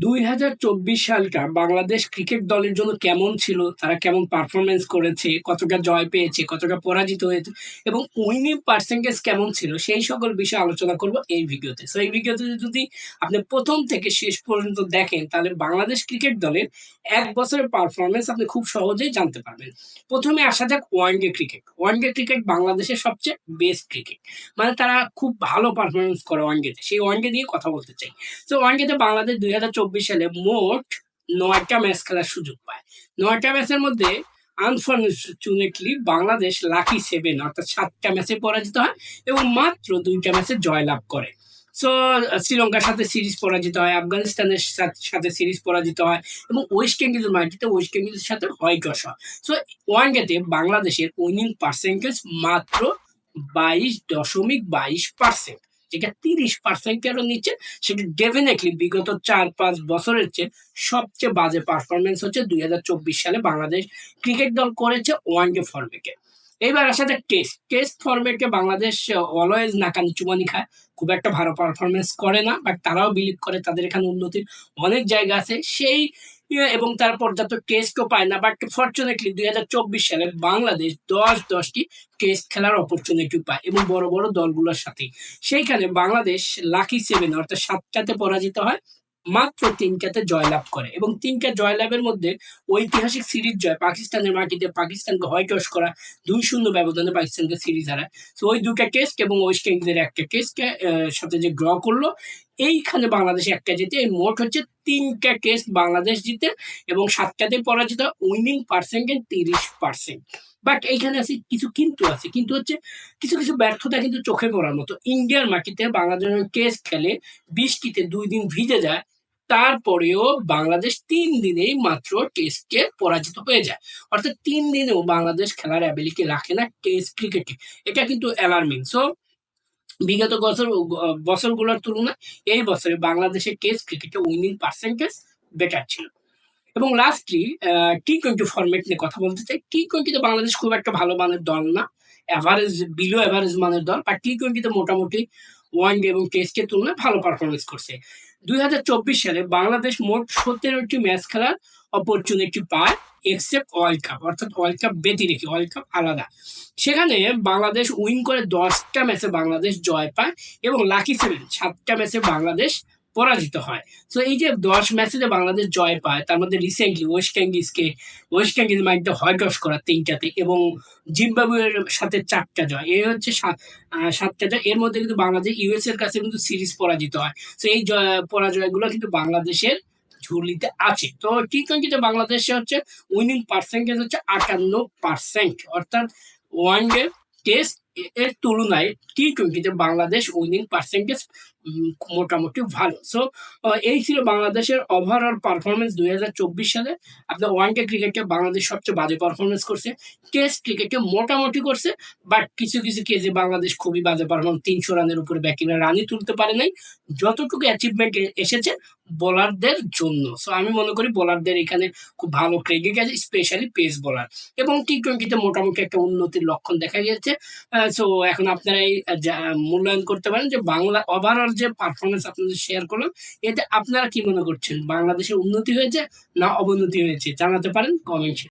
দুই হাজার চব্বিশ সালটা বাংলাদেশ ক্রিকেট দলের জন্য কেমন ছিল? তারা কেমন পারফরমেন্স করেছে? কতটা জয় পেয়েছে? কতটা পরাজিত হয়েছে? এবং উইনিং পার্সেন্টেজ কেমন ছিল? সেই সকল বিষয়ে আলোচনা করব এই ভিডিওতে। সো এই ভিডিওতে যদি আপনি প্রথম থেকে শেষ পর্যন্ত দেখেন, তাহলে বাংলাদেশ ক্রিকেট দলের এক বছরের পারফরমেন্স আপনি খুব সহজেই জানতে পারবেন। প্রথমে আসা যাক ওয়ানডে ক্রিকেট। ওয়ানডে ক্রিকেট বাংলাদেশের সবচেয়ে বেস্ট ক্রিকেট মানে তারা খুব ভালো পারফরমেন্স করে ওয়ান ওয়ানডেতে। সেই ওয়ানডে দিয়ে কথা বলতে চাই। তো ওয়ানডেতে বাংলাদেশ দুই হাজার চব্বিশ চব্বিশ সালে মোট নয়টা ম্যাচ খেলার সুযোগ পায়। নয়টা ম্যাচের মধ্যে আনফর্চুনেটলি বাংলাদেশ লাকি সেভেন, অর্থাৎ সাতটা ম্যাচে পরাজিত হয় এবং মাত্র দুইটা ম্যাচে জয়লাভ করে। সো, শ্রীলঙ্কার সাথে সিরিজ পরাজিত হয়, আফগানিস্তানের সাথে- সিরিজ পরাজিত হয় এবং ওয়েস্ট ইন্ডিজের মাটিতে ওয়েস্ট ইন্ডিজের সাথে হয় ওয়াশ হয়। সো ওয়ান ডেতে বাংলাদেশের উইনিং পার্সেন্টেজ মাত্র বাইশ দশমিক বাইশ পার্সেন্ট। যেটা তিরিশ পার্সেন্টেরও নিচ্ছে সেটি ডেফিনেটলি বিগত চার পাঁচ বছরের চেয়ে সবচেয়ে বাজে পারফরমেন্স হচ্ছে দুই হাজার চব্বিশ সালে বাংলাদেশ ক্রিকেট দল করেছে ওয়ান ডে ফর্মেটে এইবার আসা যাক টেস্ট টেস্ট ফর্মেটে বাংলাদেশ অলওয়েজ নাকানি চুমানি খায়। খুব একটা ভালো পারফরমেন্স করে না বাট তারাও বিলিভ করে তাদের এখানে উন্নতির অনেক জায়গা আছে। সেই ইয়ে এবং তার পর্যাপ্ত টেস্টও পায় না বাট ফর্চুনেটলি দুই হাজার চব্বিশ সালে বাংলাদেশ দশ দশটি টেস্ট খেলার অপরচুনিটি পায়, এবং বড় বড় দলগুলোর সাথে সেইখানে বাংলাদেশ লাকি সেভেন অর্থাৎ সাতটাতে পরাজিত হয়। মাত্র তিনটাতে জয়লাভ করে এবং তিনটা জয়লাভের মধ্যে ঐতিহাসিক সিরিজ জয় পাকিস্তানের মাটিতে পাকিস্তানকে হোয়াইট ওয়াশ করা দুই শূন্য ব্যবধানে পাকিস্তানকে সিরিজ হারায়। তো ওই দুটা টেস্ট এবং ওয়েস্ট ইন্ডিজের একটা টেস্টকে সাথে যে ড্র করল এইখানে বাংলাদেশ একটা জিতে এই মোট হচ্ছে তিনটা টেস্ট বাংলাদেশ জিতে এবং সাতটাতে পরাজিত, উইনিং পার্সেন্টেজ তিরিশ পার্সেন্ট। বাট এইখানে আছে কিছু কিন্তু আছে, কিন্তু হচ্ছে কিছু কিছু ব্যর্থতা কিন্তু চোখে পড়ার মতো। ইন্ডিয়ার মাটিতে বাংলাদেশ টেস্ট খেলে, বৃষ্টিতে দুই দিন ভিজে যায়, তারপরেও বাংলাদেশ তিন দিনেই মাত্র টেস্টে পরাজিত হয়ে যায়। অর্থাৎ তিন দিনেও বাংলাদেশ খেলার অ্যাবিলিটি রাখে না টেস্ট ক্রিকেটে। এটা কিন্তু অ্যালার্মিং সো বিগত বছর, বছরগুলোর তুলনায় এই বছরে বাংলাদেশের টেস্ট ক্রিকেটে উইনিং পার্সেন্টেজ বেটার ছিল। এবং লাস্টলি টি টোয়েন্টি ফরম্যাট নিয়ে কথা বলতে চাই। টি টোয়েন্টিতে বাংলাদেশ খুব একটা ভালো মানের দল না। অ্যাভারেজ বিলো অ্যাভারেজ মানের দল। আর টি টোয়েন্টিতে মোটামুটি ওয়ান ডে এবং টেস্টের তুলনায় ভালো পারফরমেন্স করছে। দুই হাজার চব্বিশ সালে বাংলাদেশ মোট সতেরোটি ম্যাচ খেলার অপরচুনিটি পায় এক্সেপ্ট ওয়ার্ল্ড কাপ অর্থাৎ ওয়ার্ল্ড কাপ ব্যতি রেখে ওয়ার্ল্ড কাপ আলাদা। সেখানে বাংলাদেশ উইন করে দশটা ম্যাচে বাংলাদেশ জয় পায় এবং লাকি সেভেন সাতটা ম্যাচে বাংলাদেশ পরাজিত হয়। তো এই যে দশ ম্যাচে বাংলাদেশ জয় পায়, তার মধ্যে রিসেন্টলি ওয়েস্ট ইন্ডিজকে ওয়েস্ট ইন্ডিজ মাইন্ডে হোয়াইট ওয়াশ করা তিনটাতে এবং জিম্বাবুয়ের সাথে চারটা জয়। এই হচ্ছে সাতটা জয়। এর মধ্যে কিন্তু বাংলাদেশ ইউএস এর কাছে কিন্তু সিরিজ পরাজিত হয়। তো এই জয়, পরাজয়গুলো কিন্তু বাংলাদেশের ঝুলিতে আছে। তো টি টোয়েন্টিতে বাংলাদেশে হচ্ছে উইনিং পার্সেন্টেজ হচ্ছে আটান্ন পার্সেন্ট অর্থাৎ ওয়ান ডে টেস্ট এর তুলনায় টি টোয়েন্টিতে বাংলাদেশ উইনিং পার্সেন্টেজ মোটামুটি ভালো। সো এই ছিল বাংলাদেশের ওভারঅল পারফরমেন্স দুই হাজার চব্বিশ সালে। আপনার ওয়ান ডে ক্রিকেটে বাংলাদেশ সবচেয়ে বাজে পারফরমেন্স করছে। টেস্ট ক্রিকেটে মোটামুটি করছে বাট কিছু কিছু কেজে বাংলাদেশ খুবই বাজে পারফরমেন্স তিনশো রানের উপরে ব্যাটিংরা রানই তুলতে পারে নাই। যতটুকু অ্যাচিভমেন্ট এসেছে বোলারদের জন্য। সো আমি মনে করি বোলারদের এখানে খুব ভালো ক্রেডিট আছে স্পেশালি পেস বোলার এবং টি টোয়েন্টিতে মোটামুটি একটা উন্নতির লক্ষণ দেখা গিয়েছে। সো এখন আপনারা এই মূল্যায়ন করতে পারেন যে বাংলা ওভারঅল যে পারফরমেন্স আপনাদের শেয়ার করলাম, এতে আপনারা কি মনে করছেন? বাংলাদেশের উন্নতি হয়েছে না অবনতি হয়েছে? জানাতে পারেন কমেন্ট